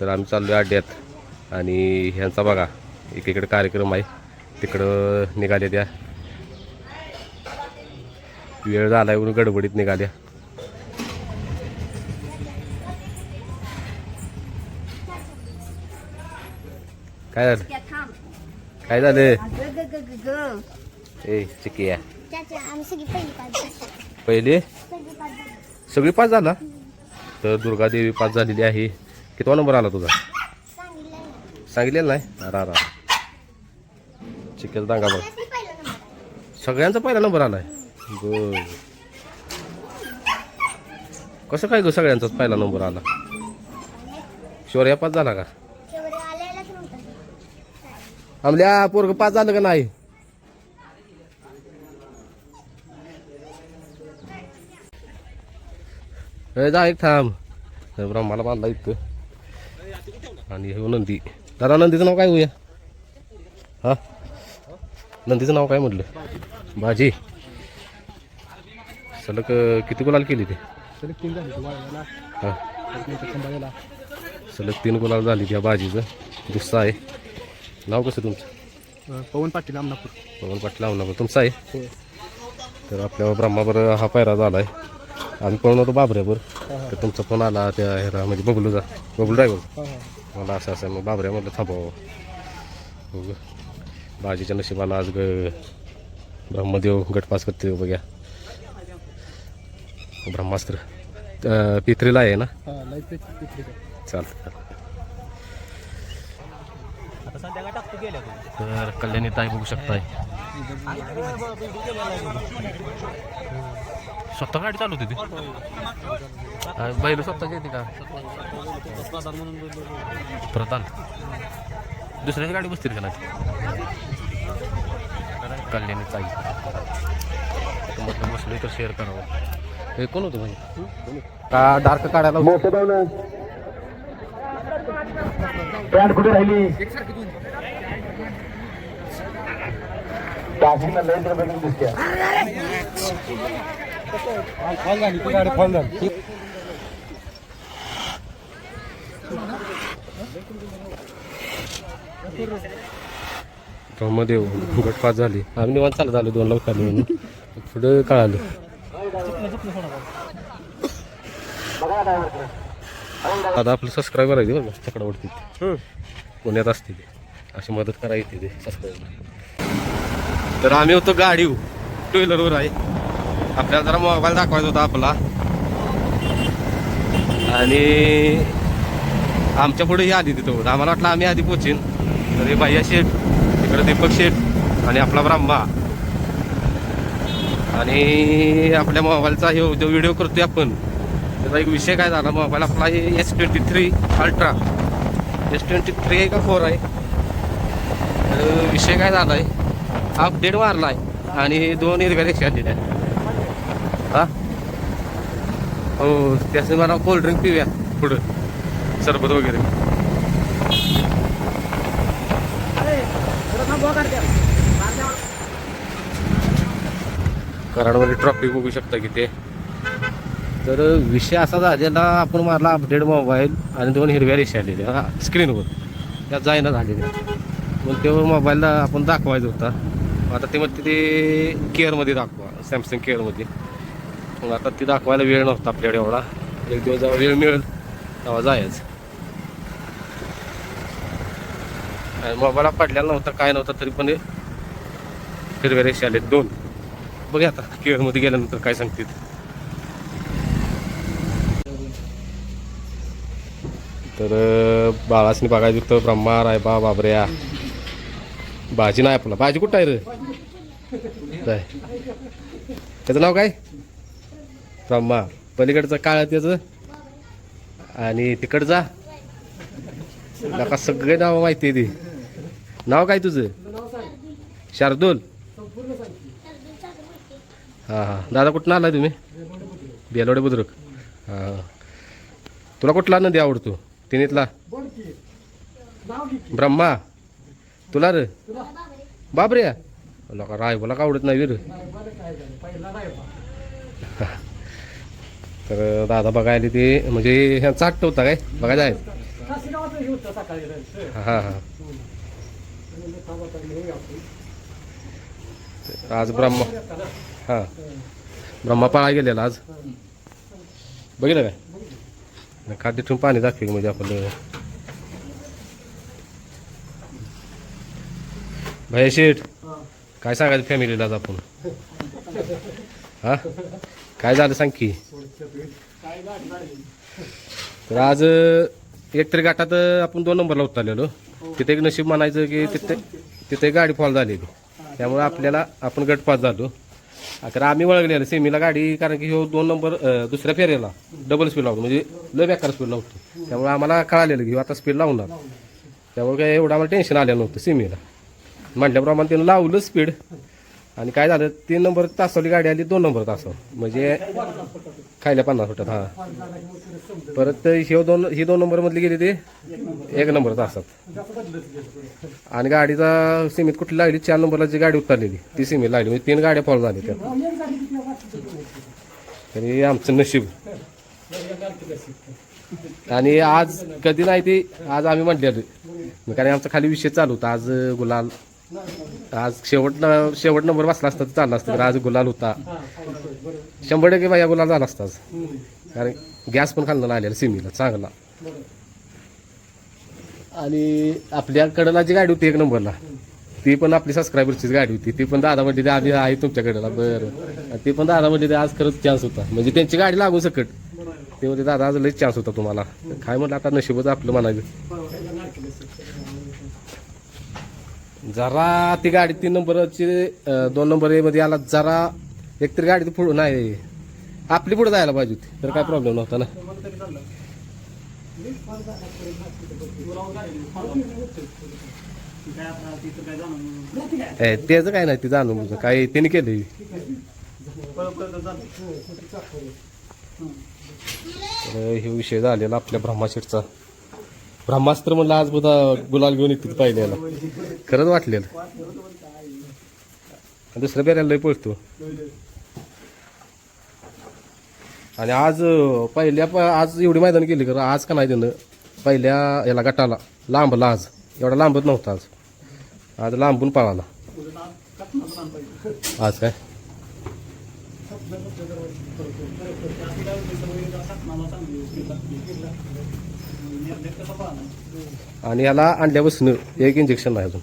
तर आम्ही चाललो आहे अड्ड्यात. आणि ह्यांचा बघा एकीकडे कार्यक्रम आहे तिकडं निघाल्या त्या. वेळ झालाय म्हणून गडबडीत निघाल्या. काय झालं? काय झालं? ए चिकिया. पहिली? पहिले सगळी पाच सगळी पास झाला? तर दुर्गादेवी पास झालेली आहे. कितवा नंबर आला तुझा. सांगितलेलं नाही. अरा अरा चिकेल दांगा बघ. आहे. सगळ्यांचा पहिला नंबर आलाय? बर. कसं काय ग सगळ्यांचाच पहिला नंबर आला? शौर्या पास झाला का? आमल्या पोरग पास झालं का नाही? जा एक थांब. ब्रह्माला बांधला इतकं. आणि हे नंदी. दादा नंदीचं नाव काय होऊया हा? नंदीचं नाव काय म्हटलं? भाजी. सलग किती गुलाल केली ते? हा. सलग तीन गुलाल झाली त्या भाजीचं. दुसरं आहे. नाव कसं तुमचं? पवन पाटील अमनापूर पवन पाटील नाव तुमचं आहे? तर आपल्या ब्रह्मावर हा पायरा झाला आहे आम्ही पळून होतो बाबऱ्यावर. तर तुमचा फोन आला त्या ह्याला म्हणजे बबलूचा. बबलू ड्रायव्हर मला असं असं मग बाबऱ्या म्हटलं थांबावं बाजीच्या नशिबानं आज ग ब्रह्मदेव गटपास करते बघ्या ब्रह्मास्त्र पित्रीला आहे ना चालतं चालतं तर कल्याणी ताई बघू शकताय स्वतः गाडी चालू होती ती? बैल स्वतःची येते का? प्रधान. दुसऱ्याची गाडी बसतील का नाही? कल्याणी ताई. तर म्हटलं बसलो तर शेअर करावं. हे कोण होतं म्हणजे का डार्क काढायला? पॅन्ट कुठे राहिली? टाकीला लय द्रव्य दिसते ब्रह्मदेव गटपात झाली. आम्ही निवांत चालत आलो दोन लोक आलो. म्हणून पुढं कळालं. आता आपलं सबस्क्रायबर आहे बघा बरं का पुण्यात असते ते. अशी मदत करायची ते सबस्क्रायबर तर आम्ही होतो गाडी टू व्हीलरवर आहे. आपल्याला जरा मोबाईल दाखवायचा होता आपला. आणि आमच्या पुढे ही आधी तिथं आम्हाला वाटलं आम्ही आधी पोचीन. तर हे भैया शेठ इकडे दीपक शेठ आणि आपला ब्रह्मा. आणि आपल्या मोबाईलचा हे जो व्हिडिओ करतोय आपण. त्याचा एक विषय काय झाला? मोबाईल आपला हे S twenty three ultra S twenty three आहे का फोर आहे? तर विषय काय झाला आहे अपडेट मारला आहे आणि दोन हिरव्या रिक्षा दिल्या हो त्याचं मला कोल्ड्रिंक पिऊया पुढं. सरबत वगैरे. कराडमध्ये ट्रॉफिक बघू शकता की ते. तर विषय असा झालेला आपण मारला अपडेट मोबाईल आणि दोन हिरव्या रेषा आलेल्या. हा स्क्रीनवर त्या जायना झालेल्या. मग तेव्हा मोबाईलला आपण दाखवायचा होता. आता ते म्हणते ते केअरमध्ये दाखवा सॅमसंग केअरमध्ये मग आता ती दाखवायला वेळ नव्हता आपल्याकडे एवढा. एक दिवस जेव्हा वेळ मिळेल तेव्हा जायचं. आणि मोबाईल पडलेला नव्हता काय नव्हता तरी पण हे हिरव्या रेषा आले दोन. बघा आता केळमध्ये गेल्यानंतर काय सांगतील. तर बाळासनी बघायचं होतं ब्रह्मा रायबा बाबऱ्या. भाजी नाही आपला. भाजी कुठं आहे रे? त्याचं नाव काय? ब्रह्मा पलीकडचं काळ त्याचं. आणि तिकडचा नका सगळे नाव माहिती आहे ती. नाव काय तुझं? शार्दूल. हां हां. दादा कुठं आला तुम्ही? बेलोडे बुद्रुक. हां. तुला कुठला नदी आवडतो? तिनेतला. ब्रह्मा. तुला रे? बाबरे. लोक राय बोला का आवडत नाही वीर तर दादा बघायला ते म्हणजे ह्यांचा हट्ट होता काय? बघायचं आहे हां हां आज ब्रह्मा हां. ब्रह्मा पाळा गेलेला आज. बघितलं काय? खाद्य ठेवून पाणी दाखवेल म्हणजे आपलं. भैया शेठ. काय सांगायचं फॅमिलीला आज आपण? हा? काय झालं सांग की? तर आज एक तरी गाठात आपण दोन नंबरला उतरलेलो. तिथे एक नशीब म्हणायचं की तिथे तिथे गाडी फॉल झालेली. त्यामुळे आपल्याला आपण गटपास झालो. तर आम्ही वळगलेलो. सेमीला गाडी कारण की ह्यो दोन नंबर दुसऱ्या फेरीला डबल स्पीड लावतो. म्हणजे लय बेकार स्पीड लावतो. त्यामुळे आम्हाला कळालेलं की आता स्पीड लावणार. त्यामुळे काय एवढं आम्हाला टेन्शन आलं नव्हतं सेमीला. म्हटल्याप्रमाणे त्यानं लावलं स्पीड आणि काय झालं तीन नंबर तासवली गाडी आली दोन नंबर तासावर म्हणजे खायला पन्नास फुटात हा. परत हे दोन ही दोन नंबर मधली गेली ते एक नंबर तासात. आणि गाडीचा सीमित कुठली लागली चार नंबरला जी गाडी उतरलेली ती सीमित लागली. म्हणजे तीन गाड्या फॉल झाल्या त्या तरी आमचं नशीब. आणि आज कधी नाही ते आज आम्ही म्हटलेलो. कारण आमचा खाली विषय चालू होता. आज गुलाल आज शेवटला शेवट नंबर बसला असता तर चालला असतं. तर आज गुलाल होता. शंभर टक्के बाया गुलाल झाला असता आज. कारण गॅस पण खालनं आलेला सिमीला चांगला. आणि आपल्याकडला जी गाडी होती एक नंबरला. ती पण आपली सबस्क्रायबरचीच गाडी होती. ती पण दादा म्हणजे आधी आहे तुमच्याकडला बरं. ती पण दादा म्हणजे आज खरंच चान्स होता. म्हणजे त्यांची गाडी लागू सकट ते म्हणजे दादा आज लई चान्स होता तुम्हाला. काय म्हटलं आता नशीबच आपलं म्हणायचं. जरा ती गाडी तीन नंबरची दोन नंबरमध्ये आला जरा एकतरी गाडी पुढे नाही आपली पुढे जायला पाहिजे होती. तर काय प्रॉब्लेम नव्हता ना. त्याचं काय नाही ते जाणून बुजून. काय त्याने केलं हे विषय झालेला आपल्या ब्रह्माशेठचा. ब्रह्मास्त्र म्हणलं आज बुधा गुलाल घेऊन येते पाहिलेला खरंच वाटलेलं. दुसऱ्या बेऱ्याला लय पळतो. आणि आज पहिल्या प- आज एवढी मैदान केली कर आज का नाही त्यानं पहिल्या याला गटाला लांबला आज. एवढा लांबत नव्हता आज. आज लांबून पळाला. आज काय? आणि याला आणल्यापासून एक इंजेक्शन नाही अजून.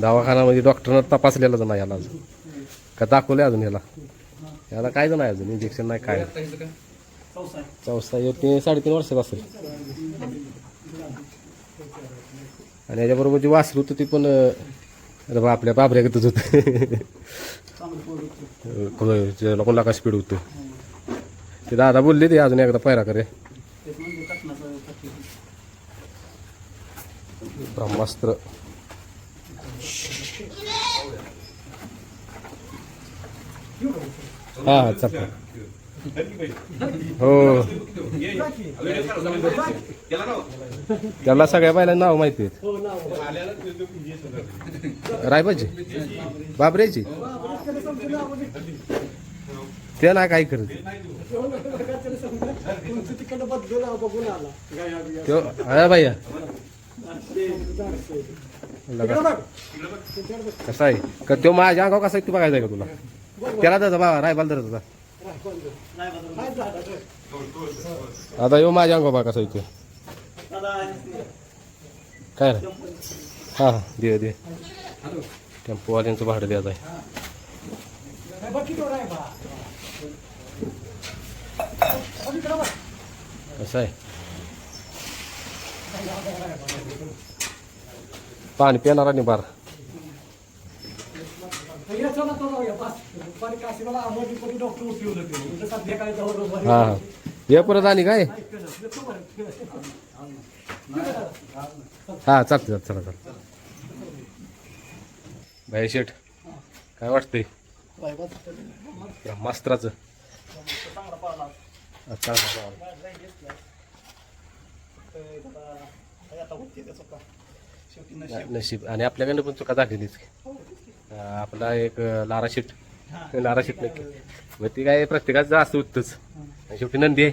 दवाखान्यामध्ये डॉक्टरनं तपासलेलं नाही याला अजून. का दाखवलं अजून याला. याला कायच नाही अजून इंजेक्शन नाही काय चौसा हे तीन साडेतीन वर्षाचा असेल. आणि याच्याबरोबर जी वासरू होतं ते पण अरे बा आपल्या बाबऱ्यागतच होतं. कोणाला का स्पीड होतं ते दादा बोलले ते अजून एकदा पैरा करे. ब्रह्मास्त्र. हा हा हो. त्याला सगळ्या बायला नाव माहिती रायबाची बाबऱ्याची ते ना काय करत त्यो हा भैया. कसा आहे? का तो माझ्या अंगाव कसा आहे तू बघायचं आहे का तुला? त्याला दादा बाबा रायबाल धरत आता यो माझ्या अंगाव बा कसा आहे काय रे? हा दे दे. टेम्पोवाल्यांचं भाडं द्यायचं आहे कसं आहे? पाणी पिणारा नाही बार. हा हा. ये परत आणि काय? हा चालते चालते चला चला. भाई शेठ काय वाटतंय? नशीब. आणि आपल्याकडनं पण चुका झालेलीच अं, आपला एक लारा शीट लारा शीट नक्की मग ती काय प्रत्येकाचं असं उत्तच. आणि शेवटी नंदी आहे.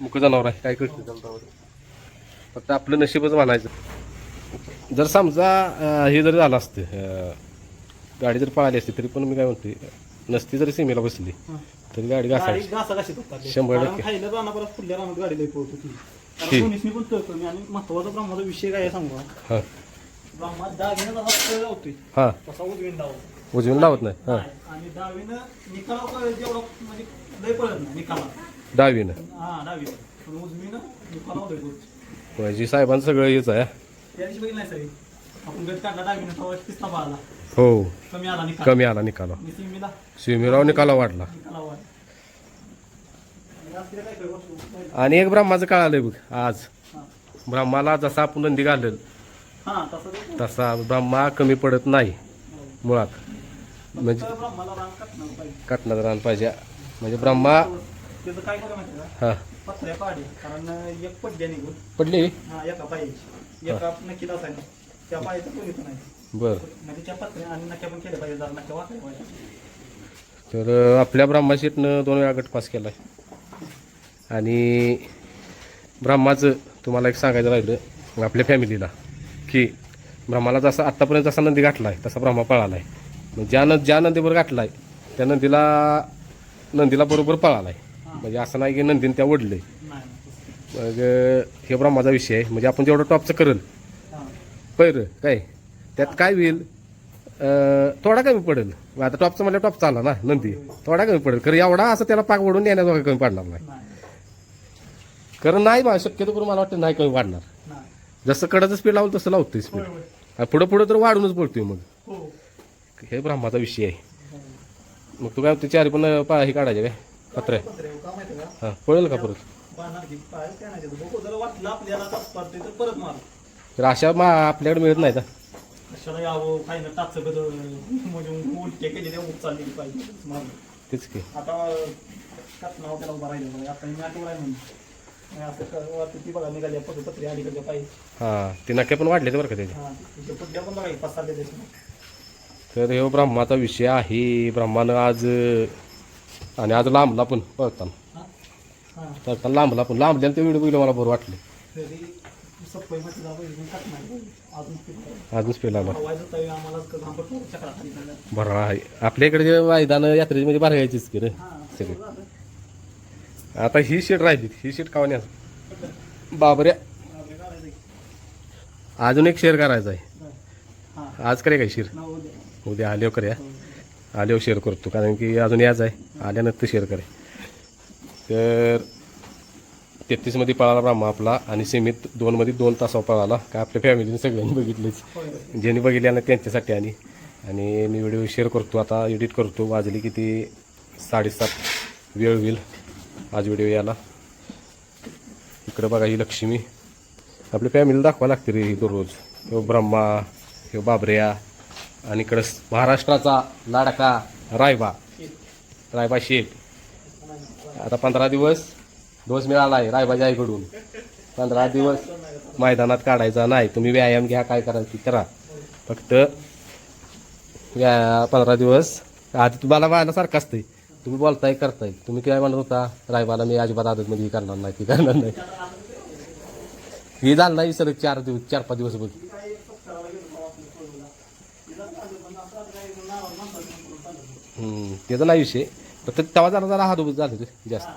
मुक जनावर आहे. काय करते फक्त आपलं नशीबच म्हणायचं. जर समजा हे जरी झालं असतं गाडी जर पळाली असती तरी पण मी काय म्हणते नसती जरी सीमेला बसली तरी गाडी घासायची. शंभर टक्के. कारण दोन्हीसनी पण तळतो मी आणि महत्त्वाचा ब्रह्माचा विषय काय आहे सांगू? का? हां. ब्रह्मा डावीनं जसा तळ लावतोय हां. तसा उजवीन लावतो उजवीन लावत नाही. हां. आणि डावीनं निकाला जेवढं म्हणजे लय पळत नाही निकाला डावीनं हा डावीनं पण उजवीनं निकाला लय पळतो म्हणजे साहेबांचं सगळं हेच आहे. त्या दिवशी बघितलं नाही सगळी आपण गट काढला डावीनं तेव्हा किस्ता पाहिला हो. कमी आला निकाल. कमी आला निकाला. मी सिमीला. स्विमिराव निकाला वाढला. निकाला वाढ आणि एक ब्रह्माचं कळालंय बघ आज. ब्रह्माला जसा आपण नंदी घालेल तसं ब्रह्मा कमी पडत नाही मुळात. म्हणजे काटणार रान पाहिजे. म्हणजे ब्रह्मा हा. पडली? बर. म्हणजे तर आपल्या ब्रह्मा शेटनं दोन वेळा गट पास केलाय. आणि ब्रह्माचं तुम्हाला एक सांगायचं राहिलं आपल्या फॅमिलीला की ब्रह्माला जसा आत्तापर्यंत जसा नंदी आहे तसा ब्रह्मा पळाला आहे मग ज्या न ज्या नंदीवर आहे त्या नंदीला नंदीला बरोबर पळाला आहे म्हणजे असं नाही की नंदीने त्या ओढलंय. मग हे ब्रह्माचा विषय आहे. म्हणजे आपण जेवढं टॉपचं करल पैर काय? त्यात काय होईल? थोडा कमी पडेल. आता टॉपचं म्हणजे टॉपचा आला ना नंदी? थोडा कमी पडेल. खरं एवढा असं त्याला पाक ओढून येण्याजोगा कमी पडणार नाही. कारण नाही बा शक्यतो करून मला वाटतं नाही कमी वाढणार. जसं कडचं स्पीड लावलं तसं लावतोय स्पीड पुढं पुढं तर वाढूनच पडतोय मग. हो. हे ब्रह्माचा विषय आहे. मग तू काय चारी पण हे काढायचे काय? पत्र. आहे माहिती का? हां पळेल का परत? तर तर अशा मा आपल्याकडे मिळत नाही का म्हणजे उलटे केले ते उप चालली पाहिजे मार. तेच की. आता आहे ती बघा निघाली पत्र पत्रे पाहिजे. हां ते नक्की पण वाढले बरं का त्याचे? हा तिथे पुढल्या पण बघा एक पाच सात देश तर हे ब्रह्माचा विषय आहे. ब्रह्मानं आज आणि आज लांबला पण पळताना. हा हा. पळताना लांबला पण. लांबल्यानं ते व्हिडिओ बघितलं मला बरं वाटलं. तरी सप्पई मध्ये जावं इथून कात नाही अजून स्पेल आला. व्हायचं तरी आम्हाला लांबट चक्रा खाली झाल्या. बरं आहे. आपल्या इकडे जे मैदान यात्रेची म्हणजे बरं यायचीच की रे? सगळे. आता ही शीट राहिली ही शीट कावण्या बाबऱ्या. अजून एक शेअर करायचा आहे. आज करे काय शिर उद्या. उद्या आल्यावर करूया आल्यावर शेअर करतो कारण की अजून याच आहे. आल्यानंतर शेअर करे तर तेहतीसमध्ये पळाला ब्रह्मा आपला आणि सीमित दोनमध्ये दोन तासावर पळाला. का आपल्या फॅमिलीने सगळ्यांनी बघितलेच. ज्यांनी बघितले ना त्यांच्यासाठी आणि आणि मी व्हिडिओ शेअर करतो आता एडिट करतो. वाजली किती? साडेसात. वेळ होईल. आज व्हिडिओ याला. इकडं बघा ही लक्ष्मी. आपल्या फॅमिलीला दाखवा लागते रे ही दररोज ह्यो ब्रह्मा ह्यो बाबऱ्या आणि इकडं महाराष्ट्राचा लाडका रायबा. रायबा शेठ. आता पंधरा दिवस डोस मिळाला आहे रायबाच्या आईकडून. पंधरा दिवस मैदानात काढायचा नाही. तुम्ही व्यायाम घ्या काय करायचं ते करा. फक्त व्या पंधरा दिवस आधी तुम्हाला माझ्यासारखं असतंय. तुम्ही बोलताय करताय. तुम्ही काय म्हणत होता? रायबाला मी अजिबात आदतमध्ये हे करणार नाही ते करणार नाही. हे झालं नाही सलग चार दिवस चार पाच दिवस बघ. त्याचा नाही विषय. फक्त तेव्हा जरा जरा हात उभं झालं ते जास्त. हा,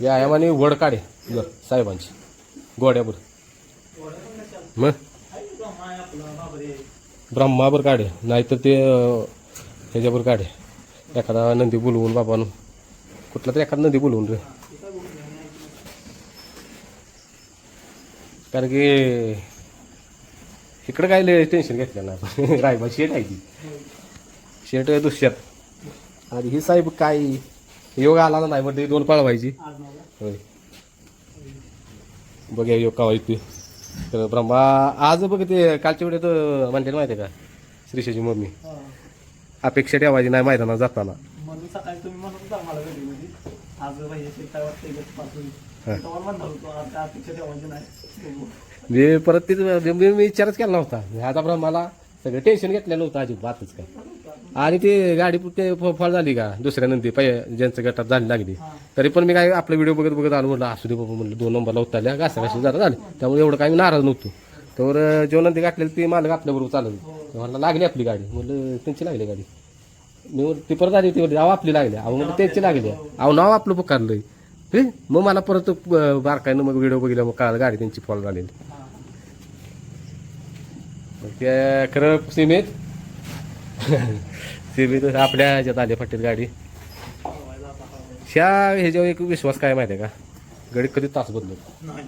व्यायाम आणि वड काढे साहेबांची. गोड्यावर मग? ब्रह्मावर काढे नाहीतर ते ह्याच्यावर काढे एखादा नंदी बोलवून बाबानं. कुठला तरी एखादा नंदी बोलवून रे. कारण की इकडं काय लय टेन्शन घेतलं ना रायबा शेट आहे ती. शेट दुसऱ्यात आणि ही साहेब काय योग आला ना नाही म्हणते दोन पाळवायची आज होय. बघूया योग का येते तर ब्रह्मा आज बघ ते कालच्या वेळेत म्हणते माहिती आहे का? श्रीशाची मम्मी. अपेक्षा ठेवायची नाही मैदानात जाताना. म्हणून सकाळी तुम्ही म्हणत होता मला आज भाई काय. तेव्हा म्हणणार होतो अपेक्षा ठेवायची नाही. मी परत तिथं मी मी विचारच केला नव्हता. आता ब्रह्माला सगळं टेन्शन घेतलेलं नव्हतं अजिबातच काय. आणि ती गाडी ते फॉल झाली का? दुसऱ्या नंदी पै ज्यांचं गटात झाली लागली. तरी पण मी काय आपला व्हिडिओ बघत बघत आलो म्हटलं असू दे बाबा म्हणलं दोन नंबरला उतरल्या घासा घाशी जरा झाले. त्यामुळे एवढं काही मी नाराज नव्हतो. तर जेव्हा नंदी गाठलेली ती मालक आपल्याबरोबर चालवली. म्हणलं लागली आपली गाडी. म्हणलं त्यांची लागली गाडी. मी ती परत आली ती म्हणली अहो आपली लागली अहो म्हणलं त्यांची लागली अहो नाव आपलं पुकारलंय. हे? मग मला परत बारकाईनं मग व्हिडिओ बघितला मग काळ गाडी त्यांची फॉल झालेली. मग ते खरं सीमेत सीमेत आपल्या ह्याच्यात आले फाटीत गाडी. ह्या ह्याच्यावर एक विश्वास काय माहिती आहे का? गडी कधी तास बदलत? नाही.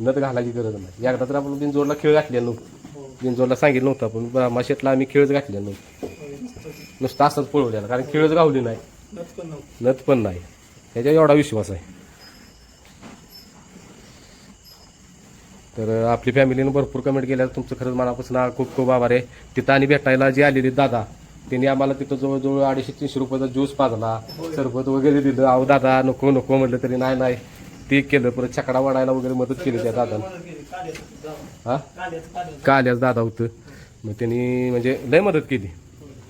नत घालायची गरज नाही. एकदा तर आपण बिनजोडला खेळ घातलेला. नव्हतं बिनजोडला सांगितलं नव्हतं आपण. ब्रह्माशेतला आम्ही खेळच घातलेला. नव्हतं नुसतं असंच पळवलेला. कारण खेळच गावली नाही. नत पण नाही. त्याच्यावर एवढा विश्वास आहे. तर आपली फॅमिलीनं भरपूर कमेंट केल्या तुमचं खरंच मनापासून खूप खूप आभार आहे. तिथं आणि भेटायला जे आलेले दादा त्यांनी आम्हाला तिथं जवळजवळ अडीचशे तीनशे रुपयाचा ज्यूस पाजला सरबत वगैरे दिलं. अहो दादा नको नको म्हटलं तरी नाही नाही. ते केलं परत छकडा वाढायला वगैरे मदत केली त्या दादानं. हा? काढ्याचं काल्याच दादा होतं. मग त्यांनी म्हणजे लय मदत केली.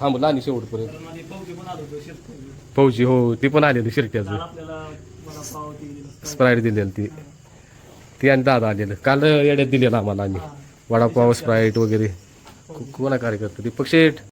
थांबला आणि शेवटपर्यंत. फौजी हो ती पण आलेली शिरट्याचं. स्प्राईट दिलेलं ती. ती आणि दादा आलेलं. काल येड्यात दिलेलं आम्हाला आम्ही. वडापाव स्प्राईट वगैरे. कोणा कार्यकर्ता? दीपक शेठ.